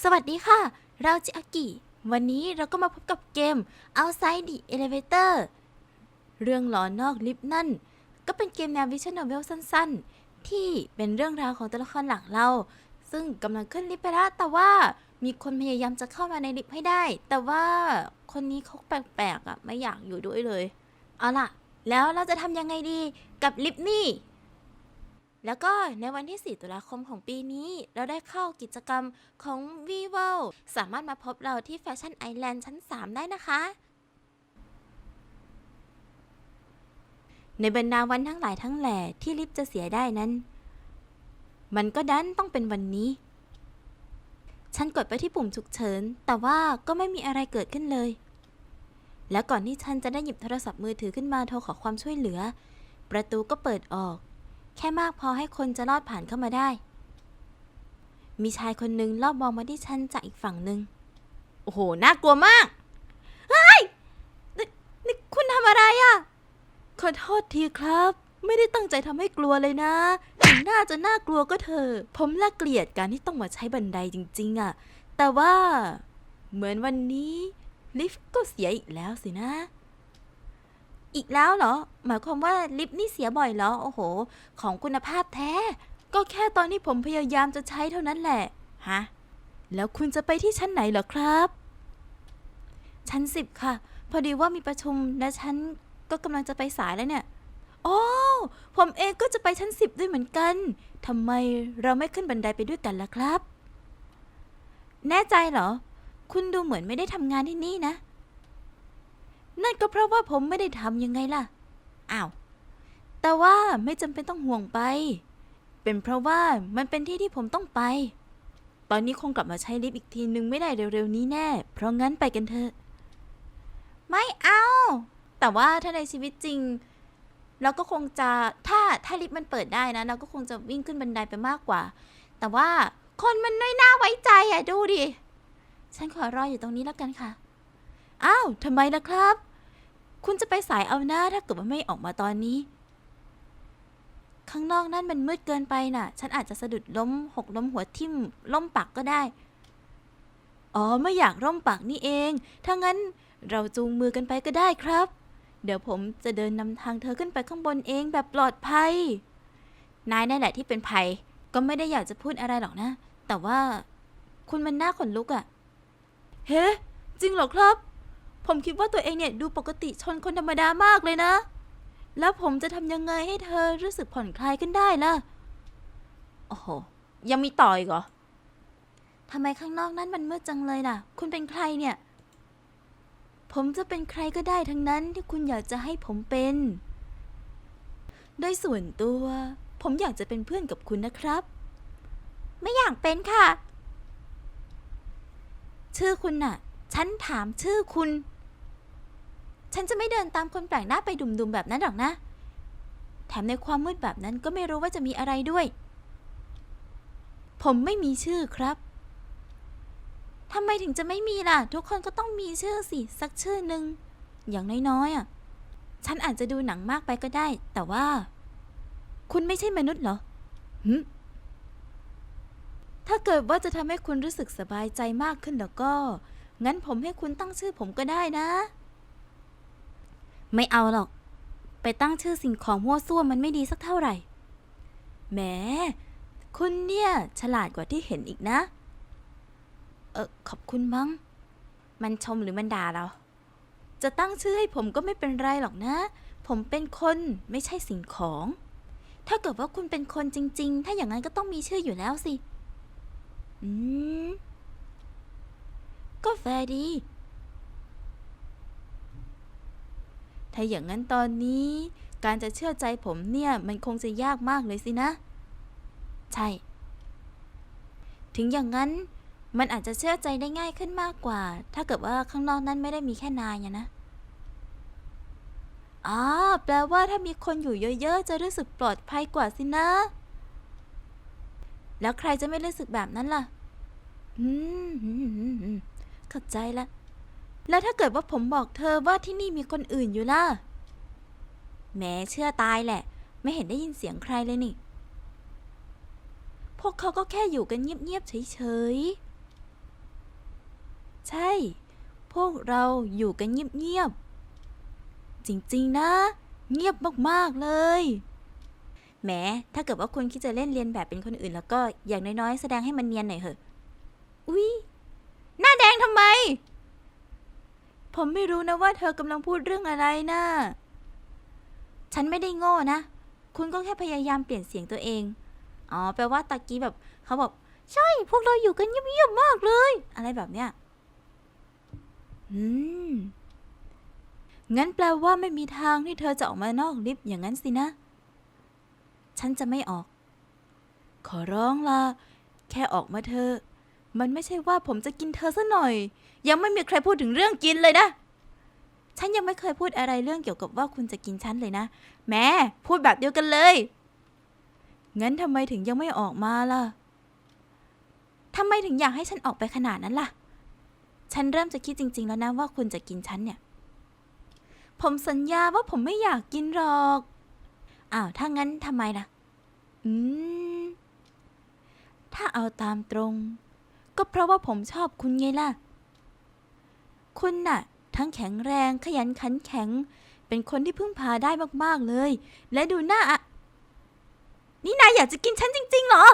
สวัสดีค่ะ เราจิอากิ วันนี้เราก็มาพบกับเกม Outside the Elevator เรื่องหลอนนอกลิฟต์นั่น ก็เป็นเกมแนววิช a l โนเวลสั้นๆ ที่เป็นเรื่องราวของตัวละครหลักเรา ซึ่งกำลังขึ้นลิฟต์ไปแล้วแต่ว่ามีคนพยายามจะเข้ามาในลิฟต์ให้ได้ แต่ว่าคนนี้เขาแปลกๆอะไม่อยากอยู่ด้วยเลย เอาล่ะ แล้วเราจะทำยังไงดีกับลิฟต์นี่ แล้วก็ในวันที่ 4 ตุลาคมของปีนี้ เราได้เข้ากิจกรรมของ v i v o สามารถมาพบเราที่แฟชั่นไอแลนด์ชั้น 3 ได้นะคะ ในบรรดาวันทั้งหลายทั้งแหล่ที่ลิฟจะเสียได้นั้น มันก็ดันต้องเป็นวันนี้ ฉันกดไปที่ปุ่มฉุกเฉิน แต่ว่าก็ไม่มีอะไรเกิดขึ้นเลย และก่อนที่ฉันจะได้หยิบโทรศัพท์มือถือขึ้นมาโทรขอความช่วยเหลือ ประตูก็เปิดออก แค่มากพอให้คนจะลอดผ่านเข้ามาได้ มีชายคนหนึ่งรอบมองมาที่ฉันจากอีกฝั่งหนึ่งโอ้โห น่ากลัวมาก เฮ้ยนี่นี่คุณทำอะไรอะ่ะ ขอโทษทีครับ ไม่ได้ตั้งใจทำให้กลัวเลยนะ ถึงน่าจะน่ากลัวก็เถอะ ผมละเกลียดการที่ต้องมาใช้บันไดจริง ๆอะ่ะ แต่ว่า เหมือนวันนี้ ลิฟต์ก็เสียอีกแล้วสินะ อีกแล้วเหรอ หมายความว่าลิฟต์นี่เสียบ่อยเหรอ โอ้โห ของคุณภาพแท้ ก็แค่ตอนที่ผมพยายามจะใช้เท่านั้นแหละ ฮะ แล้วคุณจะไปที่ชั้นไหนเหรอครับ ชั้นสิบค่ะ พอดีว่ามีประชุมและฉันก็กำลังจะไปสายแล้วเนี่ย โอ้ ผมเองก็จะไปชั้นสิบด้วยเหมือนกัน ทำไมเราไม่ขึ้นบันไดไปด้วยกันล่ะครับ แน่ใจเหรอ คุณดูเหมือนไม่ได้ทำงานที่นี่นะ นั่นก็เพราะว่าผมไม่ได้ทำยังไงล่ะ อ้าว แต่ว่าไม่จำเป็นต้องห่วงไป เป็นเพราะว่ามันเป็นที่ที่ผมต้องไป ตอนนี้คงกลับมาใช้ลิฟต์อีกทีนึงไม่ได้เร็วๆนี้แน่ เพราะงั้นไปกันเถอะ ไม่เอา แต่ว่าถ้าในชีวิตจริง เราก็คงจะถ้าถ้าลิฟต์มันเปิดได้นะ เราก็คงจะวิ่งขึ้นบันไดไปมากกว่า แต่ว่าคนมันน้อยน่าไว้ใจอะดูดิ ฉันขอรออยู่ตรงนี้แล้วกันค่ะ อ้าวทำไมล่ะครับ คุณจะไปสายเอาหน้าถ้าเกิดว่าไม่ออกมาตอนนี้ ข้างนอกนั่นมันมืดเกินไปน่ะ ฉันอาจจะสะดุดล้ม หกล้มหัวทิ่มล้มปักก็ได้ อ๋อไม่อยากร่มปักนี่เอง ถ้างั้นเราจูงมือกันไปก็ได้ครับ เดี๋ยวผมจะเดินนำทางเธอขึ้นไปข้างบนเองแบบปลอดภัย นายนั่นแหละที่เป็นภัย ก็ไม่ได้อยากจะพูดอะไรหรอกนะ แต่ว่าคุณมันน่าขนลุกอะ่ะ เฮ้ จริงเหรอครับ ผมคิดว่าตัวเองเนี่ยดูปกติชนคนธรรมดามากเลยนะ แล้วผมจะทำยังไงให้เธอรู้สึกผ่อนคลายขึ้นได้ล่ะ โอ้โห ยังมีต่ออีกเหรอทำไมข้างนอกนั้นมันมืดจังเลยล่ะ คุณเป็นใครเนี่ย ผมจะเป็นใครก็ได้ทั้งนั้นที่คุณอยากจะให้ผมเป็น โดยส่วนตัว ผมอยากจะเป็นเพื่อนกับคุณนะครับ ไม่อยากเป็นค่ะ ชื่อคุณน่ะ ฉันถามชื่อคุณ ฉันจะไม่เดินตามคนแปลกหน้าไปดุมๆแบบนั้นหรอกนะ แถมในความมืดแบบนั้นก็ไม่รู้ว่าจะมีอะไรด้วย ผมไม่มีชื่อครับทำไมถึงจะไม่มีล่ะ ทุกคนก็ต้องมีชื่อสิ สักชื่อหนึ่งอย่างน้อยๆอะ ฉันอาจจะดูหนังมากไปก็ได้ แต่ว่า คุณไม่ใช่มนุษย์เหรอหึถ้าเกิดว่าจะทำให้คุณรู้สึกสบายใจมากขึ้นแล้วก็ งั้นผมให้คุณตั้งชื่อผมก็ได้นะ ไม่เอาหรอก ไปตั้งชื่อสิ่งของมั่วซั่วมันไม่ดีสักเท่าไหร่ แหม คุณเนี่ย ฉลาดกว่าที่เห็นอีกนะ เออขอบคุณมั้ง มันชมหรือมันด่าเรา จะตั้งชื่อให้ผมก็ไม่เป็นไรหรอกนะ ผมเป็นคนไม่ใช่สิ่งของ ถ้าเกิดว่าคุณเป็นคนจริง ๆ ถ้าอย่างนั้นก็ต้องมีชื่ออยู่แล้วสิ อืม ก็แฟร์ดี ถ้าอย่างนั้นตอนนี้ การจะเชื่อใจผมเนี่ย มันคงจะยากมากเลยสินะ ใช่ ถึงอย่างนั้นมันอาจจะเชื่อใจได้ง่ายขึ้นมากกว่า ถ้าเกิดว่าข้างนอกนั้นไม่ได้มีแค่นายนะ อ๋อ แปลว่าถ้ามีคนอยู่เยอะ ๆ จะรู้สึกปลอดภัยกว่าสินะ แล้วใครจะไม่รู้สึกแบบนั้นล่ะ อืมเข้าใจละ แล้วถ้าเกิดว่าผมบอกเธอว่าที่นี่มีคนอื่นอยู่ล่ะแหมเชื่อตายแหละ ไม่เห็นได้ยินเสียงใครเลยนี่ พวกเขาก็แค่อยู่กันเงียบๆเฉยๆ ใช่ พวกเราอยู่กันเงียบๆ จริงๆนะ เงียบมากๆเลยแหมถ้าเกิดว่าคุณคิดจะเล่นเรียนแบบเป็นคนอื่น แล้วก็อย่างน้อยๆ แสดงให้มันเนียนหน่อยเถอะ อุ๊ย หน้าแดงทำไม ผมไม่รู้นะว่าเธอกำลังพูดเรื่องอะไรนะฉันไม่ได้โง่นะ คุณก็แค่พยายามเปลี่ยนเสียงตัวเอง อ๋อ แปลว่าตะกี้แบบ เขาบอก ใช่ พวกเราอยู่กันเงียบๆมากเลย อะไรแบบเนี้ย อืม งั้นแปลว่าไม่มีทางที่เธอจะออกมานอกลิฟต์อย่างนั้นสินะ ฉันจะไม่ออก ขอร้องละแค่ออกมาเธอ มันไม่ใช่ว่าผมจะกินเธอซะหน่อย ยังไม่มีใครพูดถึงเรื่องกินเลยนะ ฉันยังไม่เคยพูดอะไรเรื่องเกี่ยวกับว่าคุณจะกินฉันเลยนะ แม้พูดแบบเดียวกันเลย งั้นทำไมถึงยังไม่ออกมาล่ะทำไมถึงอยากให้ฉันออกไปขนาดนั้นล่ะ ฉันเริ่มจะคิดจริง ๆ แล้วนะว่าคุณจะกินฉันเนี่ย ผมสัญญาว่าผมไม่อยากกินหรอก อ้าว ถ้างั้นทำไมล่ะ อืม ถ้าเอาตามตรง ก็เพราะว่าผมชอบคุณไงล่ะ คุณน่ะ ทั้งแข็งแรงขยันขันแข็ง เป็นคนที่พึ่งพาได้มากๆเลย และดูหน้าอะนี่นายอยากจะกินฉันจริงๆเหรอ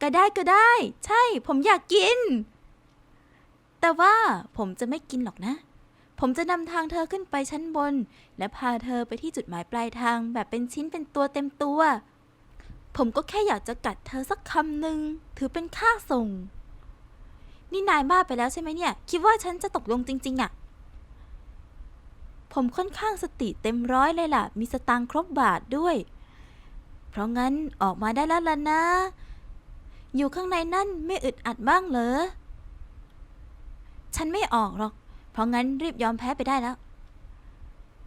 ก็ได้ก็ได้ ใช่ ผมอยากกิน แต่ว่าผมจะไม่กินหรอกนะ ผมจะนำทางเธอขึ้นไปชั้นบน และพาเธอไปที่จุดหมายปลายทางแบบเป็นชิ้นเป็นตัวเต็มตัว ผมก็แค่อยากจะกัดเธอสักคำหนึ่งถือเป็นค่าส่ง นี่นายบ้าไปแล้วใช่ไหมเนี่ย คิดว่าฉันจะตกลงจริง ๆอะผมค่อนข้างสติเต็มร้อยเลยล่ะ มีสตางค์ครบบาทด้วย เพราะงั้นออกมาได้แล้วล่ะนะ อยู่ข้างในนั่นไม่อึดอัดบ้างเหรอ ฉันไม่ออกหรอก เพราะงั้นรีบยอมแพ้ไปได้แล้ว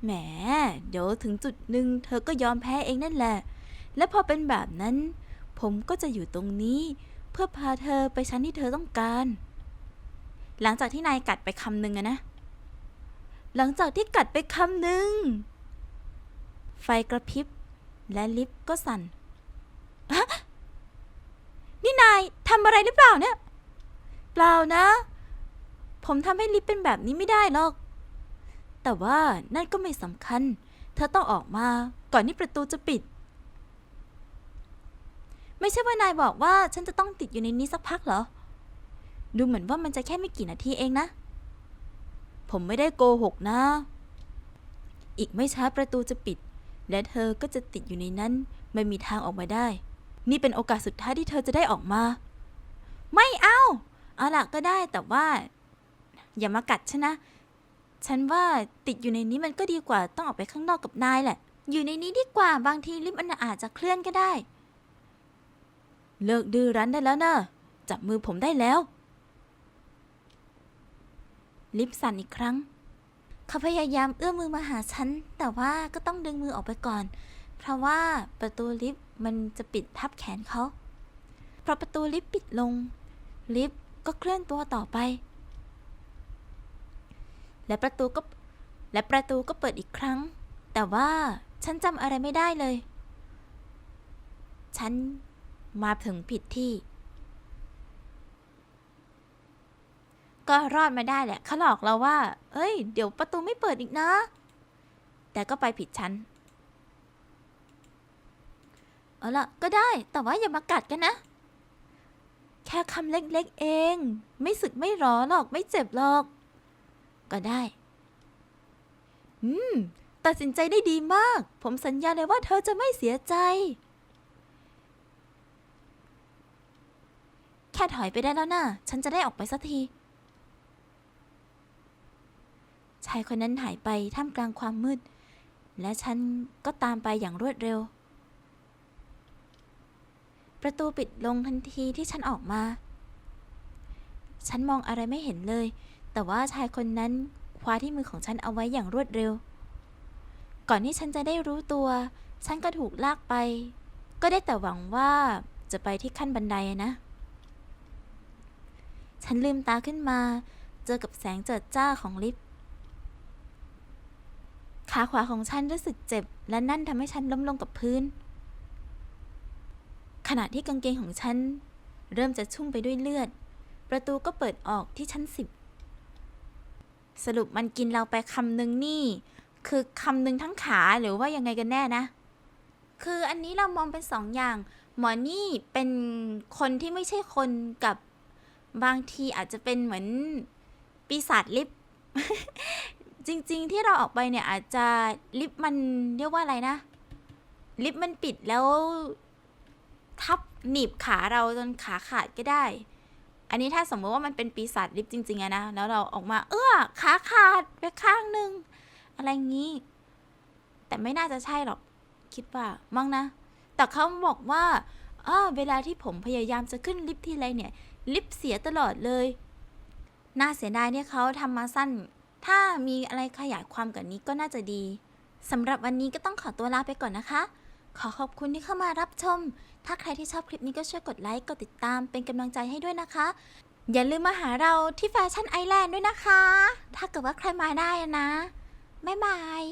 แหม เดี๋ยวถึงจุดหนึ่งเธอก็ยอมแพ้เองนั่นแหละ และพอเป็นแบบนั้น ผมก็จะอยู่ตรงนี้ เพื่อพาเธอไปชั้นที่เธอต้องการ หลังจากที่นายกัดไปคำหนึ่งอะนะ หลังจากที่กัดไปคำหนึ่ง ไฟกระพริบ และลิฟต์ก็สั่น นี่นายทำอะไรหรือเปล่าเนี่ย เปล่านะ ผมทำให้ลิฟต์เป็นแบบนี้ไม่ได้หรอก แต่ว่านั่นก็ไม่สำคัญ เธอต้องออกมาก่อนที่ประตูจะปิด ไม่ใช่ว่านายบอกว่าฉันจะต้องติดอยู่ในนี้สักพักเหรอ ดูเหมือนว่ามันจะแค่ไม่กี่นาทีเองนะ ผมไม่ได้โกหกนะ อีกไม่ช้าประตูจะปิด และเธอก็จะติดอยู่ในนั้น ไม่มีทางออกมาได้ นี่เป็นโอกาสสุดท้ายที่เธอจะได้ออกมา ไม่เอา เอาล่ะก็ได้แต่ว่า อย่ามากัดฉันนะ ฉันว่าติดอยู่ในนี้มันก็ดีกว่าต้องออกไปข้างนอกกับนายแหละ อยู่ในนี้ดีกว่าบางทีลิฟต์มันอาจจะเคลื่อนก็ได้ เลิกดื้อรั้นได้แล้วนะจับมือผมได้แล้ว ลิฟสั่นอีกครั้ง เขาพยายามเอื้อมมือมาหาฉัน แต่ว่าก็ต้องดึงมือออกไปก่อน เพราะว่าประตูลิฟต์มันจะปิดทับแขนเขาพอประตูลิฟต์ปิดลง ลิฟต์ก็เคลื่อนตัวต่อไป และประตูก็และประตูก็เปิดอีกครั้ง แต่ว่าฉันจำอะไรไม่ได้เลย ฉัน มาถึงผิดที่ ก็รอดมาได้แหละเขาหลอกเราว่า เอ้ย เดี๋ยวประตูไม่เปิดอีกนะ แต่ก็ไปผิดชั้น เอาล่ะก็ได้ แต่ว่าอย่ามากัดกันนะ แค่คำเล็กๆเอง ไม่สึกไม่ร้อนหรอก ไม่เจ็บหรอก ก็ได้ อืม ตัดสินใจได้ดีมาก ผมสัญญาเลยว่าเธอจะไม่เสียใจ ค่ถอยไปได้แล้วนะ่ะ ฉันจะได้ออกไปสักที ชายคนนั้นหายไปท่ามกลางความมืด และฉันก็ตามไปอย่างรวดเร็ว ประตูปิดลงทันทีที่ฉันออกมา ฉันมองอะไรไม่เห็นเลย แต่ว่าชายคนนั้นคว้าที่มือของฉันเอาไว้อย่างรวดเร็ว ก่อนที่ฉันจะได้รู้ตัว ฉันก็ถูกลากไป ก็ได้แต่หวังว่าจะไปที่ขั้นบันไดนะ ฉันลืมตาขึ้นมา เจอกับแสงเจิดจ้าของลิฟต์ขาขวาของฉันรู้สึกเจ็บ และนั่นทำให้ฉันล้มลงกับพื้น ขณะที่กางเกงของฉัน เริ่มจะชุ่มไปด้วยเลือด ประตูก็เปิดออกที่ชั้นสิบสรุปมันกินเราไปคำหนึ่งนี่ คือคำหนึ่งทั้งขาหรือว่ายังไงกันแน่นะ คืออันนี้เรามองเป็นสองอย่าง หมอนี่เป็นคนที่ไม่ใช่คนกับ บางทีอาจจะเป็นเหมือนปีศาจลิฟต์จริง ๆ ที่เราออกไปเนี่ยอาจจะลิฟต์มันเรียกว่าอะไรนะ ลิฟต์มันปิดแล้ว ทับหนีบขาเราจนขาขาดก็ได้ อันนี้ถ้าสมมติว่ามันเป็นปีศาจลิฟต์จริงๆอะนะ แล้วเราออกมาเออขาขาดไปข้างหนึ่งอะไรงี้ แต่ไม่น่าจะใช่หรอก คิดว่ามั้งนะ แต่เขาบอกว่าอ้าเวลาที่ผมพยายามจะขึ้นลิฟต์ที่ไรเนี่ย ลิฟเสียตลอดเลย น่าเสียดายที่เขาทำมาสั้น ถ้ามีอะไรขยายความกว่านี้ก็น่าจะดีสำหรับวันนี้ก็ต้องขอตัวลาไปก่อนนะคะ ขอขอบคุณที่เข้ามารับชม ถ้าใครที่ชอบคลิปนี้ก็ช่วยกดไลค์ กดติดตามเป็นกำลังใจให้ด้วยนะคะ อย่าลืมมาหาเราที่แฟชั่นไอแลนด์ด้วยนะคะ ถ้าเกิดว่าใครมาได้นะ บ๊ายบาย